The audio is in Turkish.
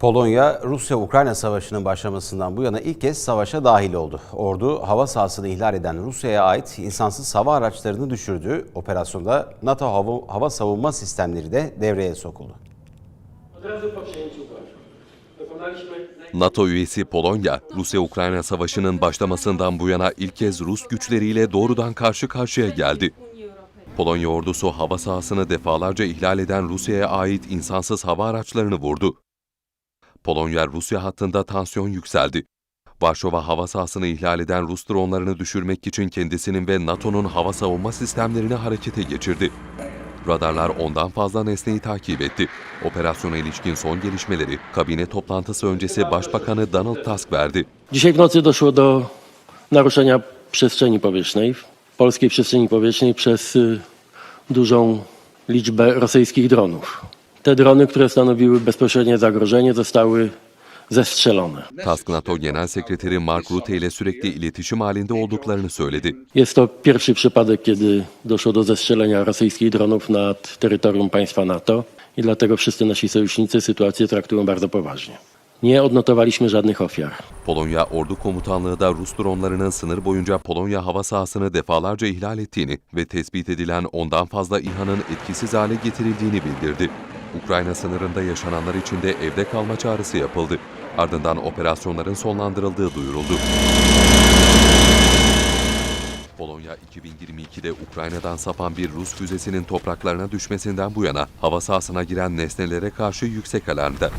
Polonya, Rusya-Ukrayna savaşının başlamasından bu yana ilk kez savaşa dahil oldu. Ordu, hava sahasını ihlal eden Rusya'ya ait insansız hava araçlarını düşürdü. Operasyonda NATO hava, hava savunma sistemleri de devreye sokuldu. NATO üyesi Polonya, Rusya-Ukrayna savaşının başlamasından bu yana ilk kez Rus güçleriyle doğrudan karşı karşıya geldi. Polonya ordusu hava sahasını defalarca ihlal eden Rusya'ya ait insansız hava araçlarını vurdu. Polonya-Rusya hattında tansiyon yükseldi. Varşova hava sahasını ihlal eden Rus dronlarını düşürmek için kendisinin ve NATO'nun hava savunma sistemlerini harekete geçirdi. Radarlar ondan fazla nesneyi takip etti. Operasyona ilişkin son gelişmeleri kabine toplantısı öncesi Başbakanı Donald Tusk verdi. Dzisiaj w nocy doszło do naruszenia przestrzeni powietrznej, polskiej przestrzeni powietrznej przez dużą liczbę rosyjskich dronów. Te drony, które stanowiły bezpośrednie zagrożenie, zostały zestrzelone. Tusk NATO Genel Sekreteri Mark Rutte ile sürekli iletişim halinde olduklarını söyledi. Jest to pierwszy przypadek, kiedy doszło do zestrzelenia rosyjskich dronów nad terytorium państwa NATO i dlatego wszyscy nasi sojusznicy sytuację traktują bardzo poważnie. Nie odnotowaliśmy żadnych ofiar. Polonya Ordu Komutanlığı da Rus dronlarının sınır boyunca Polonya hava sahasını defalarca ihlal ettiğini ve tespit edilen ondan fazla İHA'nın etkisiz hale getirildiğini bildirdi. Ukrayna sınırında yaşananlar için de evde kalma çağrısı yapıldı. Ardından operasyonların sonlandırıldığı duyuruldu. Polonya 2022'de Ukrayna'dan sapan bir Rus füzesinin topraklarına düşmesinden bu yana hava sahasına giren nesnelere karşı yüksek alarmda.